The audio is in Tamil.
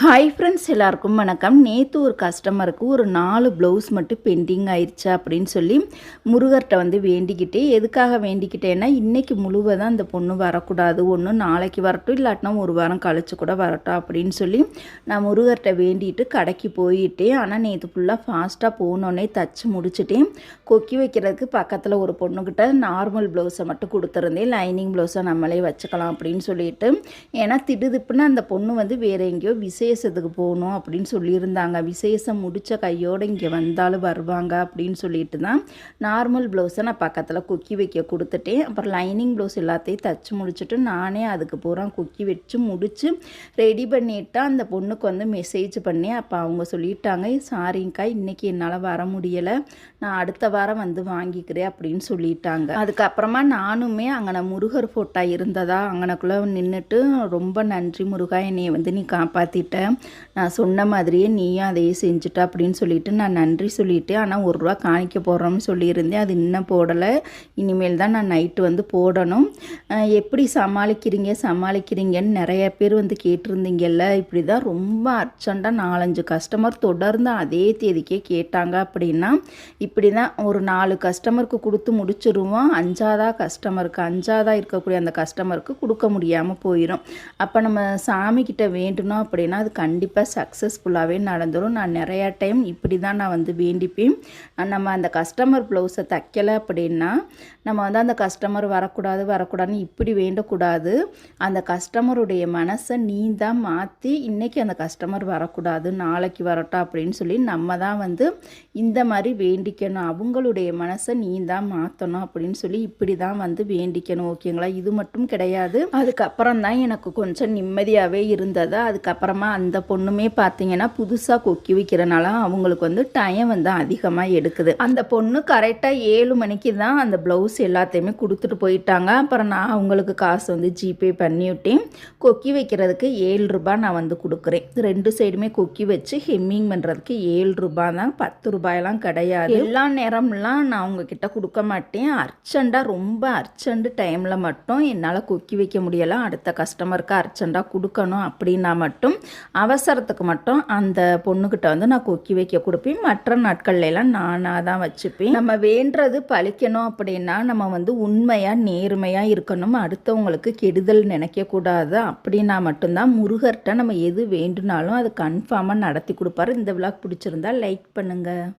ஹாய் ஃப்ரெண்ட்ஸ் எல்லாருக்கும் வணக்கம். நேற்று ஒரு கஸ்டமருக்கு ஒரு நாலு ப்ளவுஸ் மட்டும் பெண்டிங் ஆயிடுச்சு அப்படின்னு சொல்லி முருகர்கிட்ட வந்து வேண்டிக்கிட்டு எதுக்காக வேண்டிக்கிட்டேன்னா இன்றைக்கி முழுவதும் அந்த பொண்ணு வரக்கூடாது. ஒன்று நாளைக்கு வரட்டும் இல்லாட்டினா ஒரு வாரம் கழிச்சு கூட வரட்டும் அப்படின்னு சொல்லி நான் முருகர்கிட்ட வேண்டிட்டு கடைக்கு போயிட்டேன். ஆனால் நேற்று ஃபுல்லாக ஃபாஸ்ட்டாக போனோடனே தச்சு முடிச்சுட்டேன். கொக்கி வைக்கிறதுக்கு பக்கத்தில் ஒரு பொண்ணுக்கிட்ட நார்மல் ப்ளவுஸை மட்டும் கொடுத்துருந்தேன். லைனிங் ப்ளவுஸை நம்மளே வச்சுக்கலாம் அப்படின்னு சொல்லிட்டு. ஏன்னா திடுதிப்புன்னு அந்த பொண்ணு வந்து வேறு எங்கேயோ விசேஷத்துக்கு போகணும் அப்படின்னு சொல்லியிருந்தாங்க. விசேஷம் முடித்த கையோடு இங்கே வந்தாலும் வருவாங்க அப்படின்னு சொல்லிட்டு தான் நார்மல் ப்ளவுஸை நான் பக்கத்தில் குக்கி வைக்க கொடுத்துட்டேன். அப்புறம் லைனிங் ப்ளவுஸ் எல்லாத்தையும் தச்சு முடிச்சுட்டு நானே அதுக்கு பூரா குக்கி வச்சு முடித்து ரெடி பண்ணிவிட்டு அந்த பொண்ணுக்கு வந்து மெசேஜ் பண்ணி அப்போ அவங்க சொல்லிட்டாங்க சாரிங்க்கா இன்றைக்கி என்னால் வர முடியலை. நான் அடுத்த வாரம் வந்து வாங்கிக்கிறேன் அப்படின்னு சொல்லிட்டாங்க. அதுக்கப்புறமா நானுமே அங்கே முருகர் ஃபோட்டா இருந்ததா அங்கனக்குள்ளே நின்றுட்டு ரொம்ப நன்றி முருகா என்னையை வந்து நீ காப்பாற்றிட்டு நான் சொன்ன மாதிரியே நீயும் அதையே செஞ்சுட்ட அப்படின்னு சொல்லிட்டு நான் நன்றி சொல்லிட்டு ஆனால் ஒரு ரூபா காணிக்க போடுறோம்னு சொல்லியிருந்தேன். அது இன்னும் போடலை. இனிமேல் தான் நான் நைட்டு வந்து போடணும். எப்படி சமாளிக்கிறீங்க? சமாளிக்கிறீங்கன்னு நிறைய பேர் வந்து கேட்டிருந்தீங்கல்ல. இப்படி தான் ரொம்ப அர்ஜெண்ட்டாக நாலஞ்சு கஸ்டமர் தொடர்ந்து அதே தேதிக்கே கேட்டாங்க அப்படின்னா இப்படி தான் ஒரு நாலு கஸ்டமருக்கு கொடுத்து முடிச்சிருவோம். அஞ்சாதா கஸ்டமருக்கு அஞ்சாதா இருக்கக்கூடிய அந்த கஸ்டமருக்கு கொடுக்க முடியாமல் போயிடும் அப்போ நம்ம சாமிக்கிட்ட வேண்டணும் அப்படின்னா அது கண்டிப்பாக சக்ஸஸ்ஃபுல்லாகவே நடந்துடும் நான் நிறையா டைம் இப்படி தான் நான் வந்து வேண்டிப்பேன். நம்ம அந்த கஸ்டமர் ப்ளவுஸை தைக்கலை அப்படின்னா நம்ம வந்து அந்த கஸ்டமர் வரக்கூடாது வரக்கூடாதுன்னு இப்படி வேண்டக்கூடாது. அந்த கஸ்டமருடைய மனசை நீ தான் மாற்றி இன்றைக்கி அந்த கஸ்டமர் வரக்கூடாது நாளைக்கு வரட்டும் அப்படின்னு சொல்லி நம்ம தான் வந்து இந்த மாதிரி வேண்டிக்கணும். அவங்களுடைய மனசை நீ தான் மாற்றணும் அப்படின்னு சொல்லி இப்படி தான் வந்து வேண்டிக்கணும் ஓகேங்களா இது மட்டும் கிடையாது. அதுக்கப்புறம் தான் எனக்கு கொஞ்சம் நிம்மதியாகவே இருந்தது. அதுக்கப்புறமா அந்த பொண்ணுமே பார்த்தீங்கன்னா புதுசாக கொக்கி வைக்கிறனால அவங்களுக்கு வந்து டைம் வந்து அதிகமாக எடுக்குது. அந்த பொண்ணு கரெக்டாக ஏழு மணிக்கு தான் அந்த ப்ளவுஸ் எல்லாத்தையுமே கொடுத்துட்டு போயிட்டாங்க. அப்புறம் நான் அவங்களுக்கு காசு வந்து ஜிபே பண்ணிவிட்டேன் கொக்கி வைக்கிறதுக்கு ஏழு ரூபாய் நான் வந்து கொடுக்குறேன். ரெண்டு சைடுமே கொக்கி வச்சு ஹெம்மிங் பண்ணுறதுக்கு ஏழு ரூபாய் தான். பத்து ரூபாயெல்லாம் கிடையாது. எல்லா நேரம்லாம் நான் உங்ககிட்ட கொடுக்க மாட்டேன். அர்ஜெண்ட்டாக ரொம்ப அர்ஜென்ட் டைமில் மட்டும் என்னால் கொக்கி வைக்க முடியலை. அடுத்த கஸ்டமருக்கு அர்ஜெண்ட்டாக கொடுக்கணும் அப்படின்னா மட்டும் அவசரத்துக்கு மட்டும் அந்த பொண்ணுக்கிட்ட வந்து நான் கொக்கி வைக்க கொடுப்பேன். மற்ற நாட்கள்ல எல்லாம் நானாக தான் வச்சுப்பேன். நம்ம வேண்டுறது பழிக்கணும் அப்படின்னா நம்ம வந்து உண்மையாக நேர்மையாக இருக்கணும். அடுத்தவங்களுக்கு கெடுதல் நினைக்கக்கூடாது அப்படின்னா மட்டும்தான் முருகர்கிட்ட நம்ம எது வேண்டுனாலும் அது கன்ஃபார்மாக நடத்தி கொடுப்பாரு. இந்த விழா பிடிச்சிருந்தா லைக் பண்ணுங்கள்